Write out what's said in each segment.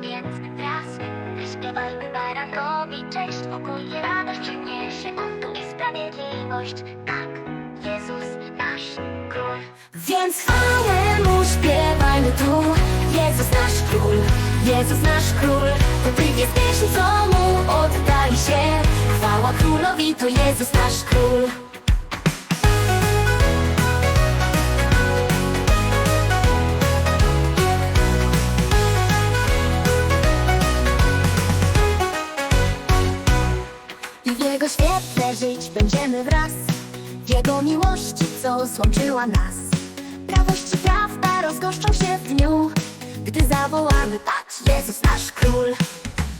Więc wraz. Śpiewajmy barankowi, cześć, radość tu sprawiedliwość. Tak, Jezus nasz król. Więc śpiewajmy tu Jezus nasz król, Jezus nasz król To Ty jest pierwszy, co mu oddaj się Chwała królowi, to Jezus nasz król Jego świetle żyć będziemy wraz. W Jego miłości, co złączyła nas. Prawość i prawda rozgoszczą się w dniu Gdy zawołamy, patrz, Jezus nasz Król.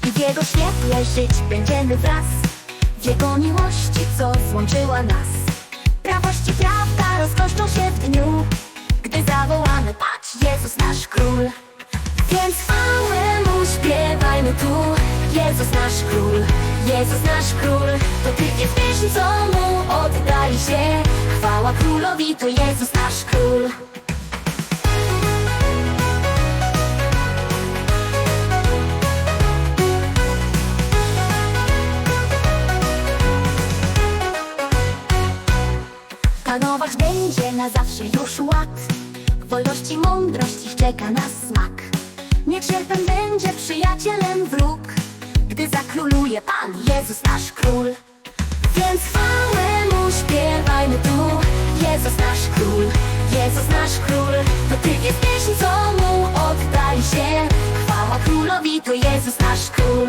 I w Jego świetle żyć będziemy wraz. W Jego miłości, co złączyła nas. Prawość i prawda rozgoszczą się w dniu Gdy zawołamy, patrz, Jezus nasz Król. Więc chwałę mu śpiewajmy tu Jezus nasz król, Jezus nasz król To Ty pierwszy, co mu oddali się. Chwała królowi, to Jezus nasz król. Panować będzie na zawsze już ład. Wolności, mądrości czeka nas smak. Niech będzie przyjacielem wróg Gdy zakróluje Pan Jezus nasz Król. Więc chwałę Mu śpiewajmy tu. Jezus nasz Król, Jezus nasz Król. To Ty jest pieśń, co Mu oddali się. Chwała Królowi, to Jezus nasz Król.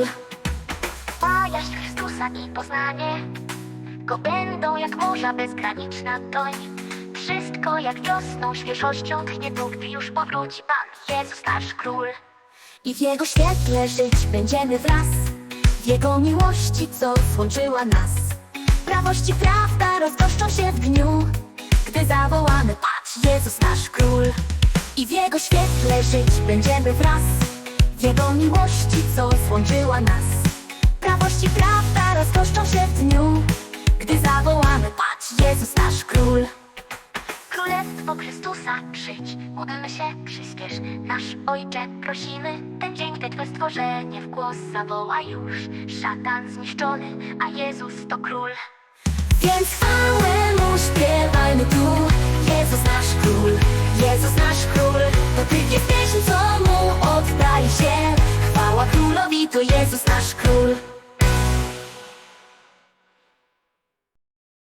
A jaźń Chrystusa i poznanie. Go będą jak morza bezgraniczna toń Wszystko jak wiosną świeżością tchnie tu, gdy już powróci Pan Jezus nasz Król. I w Jego świetle żyć będziemy wraz W Jego miłości, co złączyła nas. Prawość i prawda rozgoszczą się w dniu Gdy zawołamy, patrz, Jezus nasz Król. I w Jego świetle żyć będziemy wraz. W Jego miłości, co złączyła nas. Prawość i prawda Królestwo Chrystusa przyjdź, módlmy się, przyspiesz. Nasz Ojcze, prosimy, ten dzień, gdy Twe stworzenie w głos zawoła już. Szatan zniszczony, a Jezus to Król. Więc chwałę Mu śpiewajmy tu. Jezus nasz Król, Jezus nasz Król. To Ty jest pieśń, co Mu oddaj się. Chwała Królowi, to Jezus nasz Król